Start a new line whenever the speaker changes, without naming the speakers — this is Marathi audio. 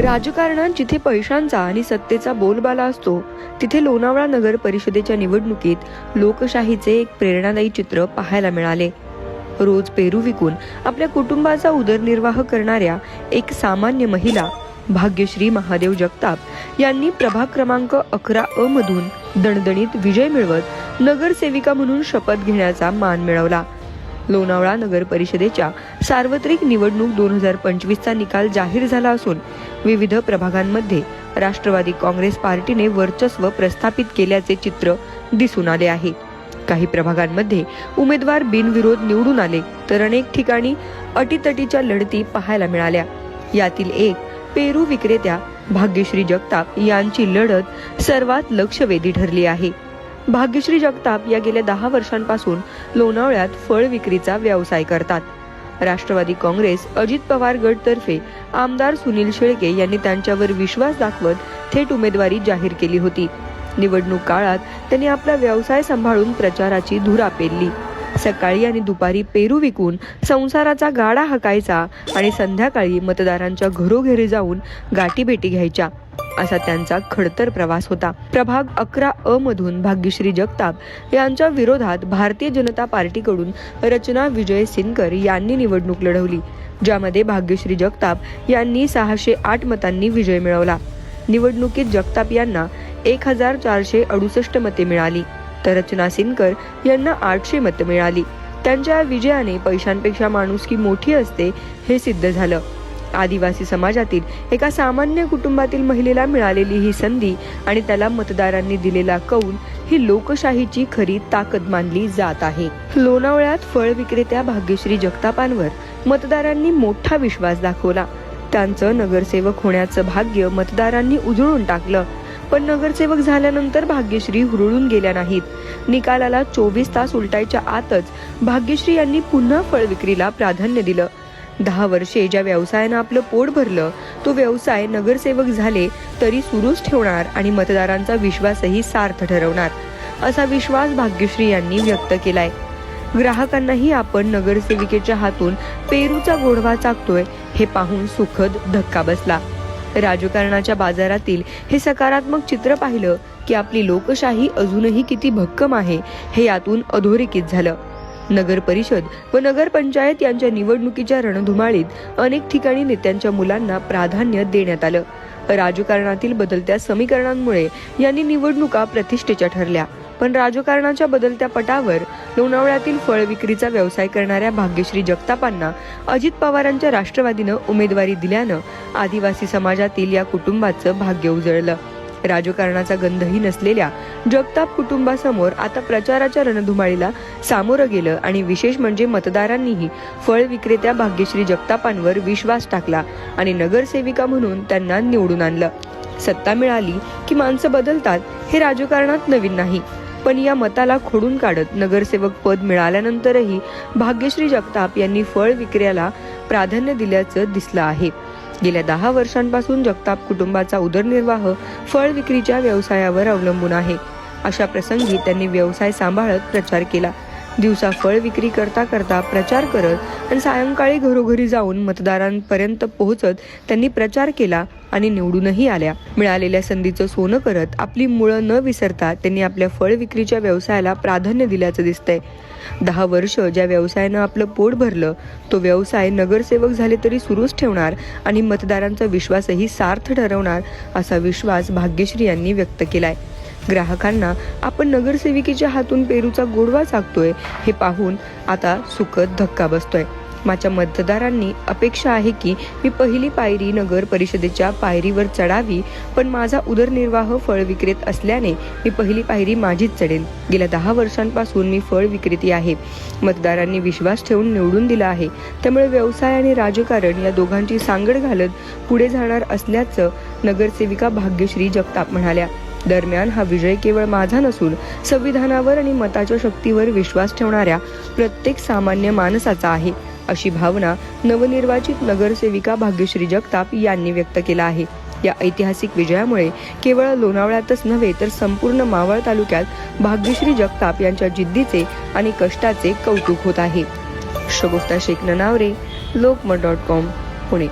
राजकारणात जिथे पैशांचा आणि सत्तेचा बोलबाला असतो तिथे लोणावळा नगर परिषदेच्या निवडणुकीत लोकशाहीचे एक प्रेरणादायी चित्र पाहायला मिळाले. रोज पेरू विकून आपल्या कुटुंबाचा उदरनिर्वाह करणाऱ्या एक सामान्य महिला भाग्यश्री महादेव जगताप यांनी प्रभाग क्रमांक अकरा अ मधून दणदणीत विजय मिळवत नगरसेविका म्हणून शपथ घेण्याचा मान मिळवला. लोणावळा नगर परिषदेच्या सार्वत्रिक निवडणूक दोन हजार पंचवीसचा निकाल जाहीर झाला असून विविध प्रभागांमध्ये राष्ट्रवादी काँग्रेस पार्टीने वर्चस्व प्रस्थापित केल्याचे चित्र दिसून आले आहे. काही प्रभागांमध्ये उमेदवार बिनविरोध निवडून आले तर अनेक ठिकाणी अटीतटीच्या लढती पाहायला मिळाल्या. यातील एक पेरू विक्रेत्या भाग्यश्री जगताप यांची लढत सर्वात लक्षवेधी ठरली आहे. भाग्यश्री जगताप या गेल्या दहा वर्षांपासून लोणावळ्यात फळ विक्रीचा व्यवसाय करतात. राष्ट्रवादी काँग्रेस अजित पवार गटतर्फे आमदार सुनील शेळके यांनी त्यांच्यावर विश्वास दाखवत थेट उमेदवारी जाहीर केली होती. निवडणूक काळात त्यांनी आपला व्यवसाय सांभाळून प्रचाराची धुरा पेरली. सकाळी आणि दुपारी पेरू विकून संसाराचा गाडा हाकायचा आणि संध्याकाळी मतदारांच्या घरोघरी जाऊन गाठीभेटी घ्यायच्या. असा त्यांचा खडतर प्रवास होता. प्रभाग अकरा अ मधून भाग्यश्री जगताप यांच्या विरोधात भारतीय जनता पार्टीकडून रचना विजय सिनकर यांनी निवडणूक लढवली ज्यामध्ये भाग्यश्री जगताप यांनी सहाशे आठ मतांनी विजय मिळवला. निवडणुकीत जगताप यांना एक हजार चारशे अडुसष्ट मते मिळाली तर रचना सिनकर यांना आठशे मतं मिळाली. त्यांच्या विजयाने पैशांपेक्षा माणुसकी मोठी असते हे सिद्ध झालं. आदिवासी समाजातील एका सामान्य कुटुंबातील महिलेला मिळालेली ही संधी आणि त्याला मतदारांनी दिलेला कौल ही लोकशाहीची खरी ताकद मानली जात आहे. लोणावळ्यात फळ विक्रेत्या भाग्यश्री जगतापांवर मतदारांनी मोठा विश्वास दाखवला. त्यांचं नगरसेवक होण्याचं भाग्य मतदारांनी उजळून टाकलं. पण नगरसेवक झाल्यानंतर भाग्यश्री हुरळून गेल्या नाहीत. निकालाला चोवीस तास उलटायच्या आतच भाग्यश्री यांनी पुन्हा फळ विक्रीला प्राधान्य दिलं. दहा वर्षे ज्या व्यवसायानं आपलं पोट भरलं तो व्यवसाय नगरसेवक झाले तरी सुरूच ठेवणार आणि मतदारांचा विश्वासही सार्थ ठरवणार असा विश्वास भाग्यश्री यांनी व्यक्त केलाय. ग्राहकांनाही आपण नगरसेविकेच्या हातून पेरूचा गोडवा चाकतोय हे पाहून सुखद धक्का बसला. राजकारणाच्या बाजारातील हे सकारात्मक चित्र पाहिलं की आपली लोकशाही अजूनही किती भक्कम आहे हे यातून अधोरेखित झालं. नगर परिषद व नगर पंचायत यांच्या निवडणुकीच्या रणधुमाळीत अनेक ठिकाणी नेत्यांच्या मुलांना प्राधान्य देण्यात आलं. राजकारणातील बदलत्या समीकरणांमुळे यांनी निवडणुका प्रतिष्ठेच्या ठरल्या. पण राजकारणाच्या बदलत्या पटावर लोणावळ्यातील फळ विक्रीचा व्यवसाय करणाऱ्या भाग्यश्री जगतापांना अजित पवारांच्या राष्ट्रवादीनं उमेदवारी दिल्यानं आदिवासी समाजातील या कुटुंबाचं भाग्य उजळलं. राजकारणाचा गंधही नसलेल्या जगताप कुटुंबासमोर आता प्रचाराच्या रणधुमाळीला सामोरं गेलं आणि विशेष म्हणजे मतदारांनीही फळ विक्रेत्या भाग्यश्री जगतापांवर विश्वास टाकला आणि नगरसेविका म्हणून त्यांना निवडून आणलं. सत्ता मिळाली की माणसं बदलतात हे राजकारणात नवीन नाही. पण या मताला खोडून काढत नगरसेवक पद मिळाल्यानंतरही भाग्यश्री जगताप यांनी फळ विक्र्याला प्राधान्य दिल्याचं दिसलं आहे. गेल्या दहा वर्षांपासून जगताप कुटुंबाचा उदरनिर्वाह फळ विक्रीच्या व्यवसायावर अवलंबून आहे. अशा प्रसंगी त्यांनी व्यवसाय सांभाळत प्रचार केला. दिवसा फळ विक्री करता करता प्रचार करत आणि सायंकाळी घरोघरी जाऊन मतदारांपर्यंत पोहोचत त्यांनी प्रचार केला आणि निवडूनही आल्या. मिळालेल्या संधीचं सोनं करत आपली मुळं न विसरता त्यांनी आपल्या फळ विक्रीच्या व्यवसायाला प्राधान्य दिल्याचं दिसतंय. दहा वर्ष ज्या व्यवसायानं आपलं पोट भरलं तो व्यवसाय नगरसेवक झाले तरी सुरूच ठेवणार आणि मतदारांचा विश्वासही सार्थ ठरवणार असा विश्वास भाग्यश्री यांनी व्यक्त केलाय. ग्राहकांना आपण नगरसेविकेच्या हातून पेरूचा गोडवा चाकतोय हे पाहून आता सुखद धक्का बसतोय. माझ्या मतदारांनी अपेक्षा आहे की मी पहिली पायरी नगर परिषदेच्या पायरीवर चढावी पण माझा उदरनिर्वाह फळ विक्रेत असल्याने मी पहिली पायरी माझीच चढेल गेल्या दहा वर्षांपासून मी फळ विक्रेती आहे. मतदारांनी विश्वास ठेवून निवडून दिला आहे. त्यामुळे व्यवसाय आणि राजकारण या दोघांची सांगड घालत पुढे जाणार असल्याचं नगरसेविका भाग्यश्री जगताप म्हणाल्या. दरम्यान हा विजय केवळ माझा नसून संविधानावर आणि मताच्या शक्तीवर विश्वास ठेवणाऱ्या प्रत्येक सामान्य माणसाचा आहे अशी भावना नवनिर्वाचित नगरसेविका भाग्यश्री जगताप यांनी व्यक्त केला आहे. या ऐतिहासिक विजयामुळे केवळ लोणावळ्यातच नव्हे तर संपूर्ण मावळ तालुक्यात भाग्यश्री जगताप यांच्या जिद्दीचे आणि कष्टाचे कौतुक होत आहे. Shagufta Shaikh Nanaware Lokmat dot com Pune.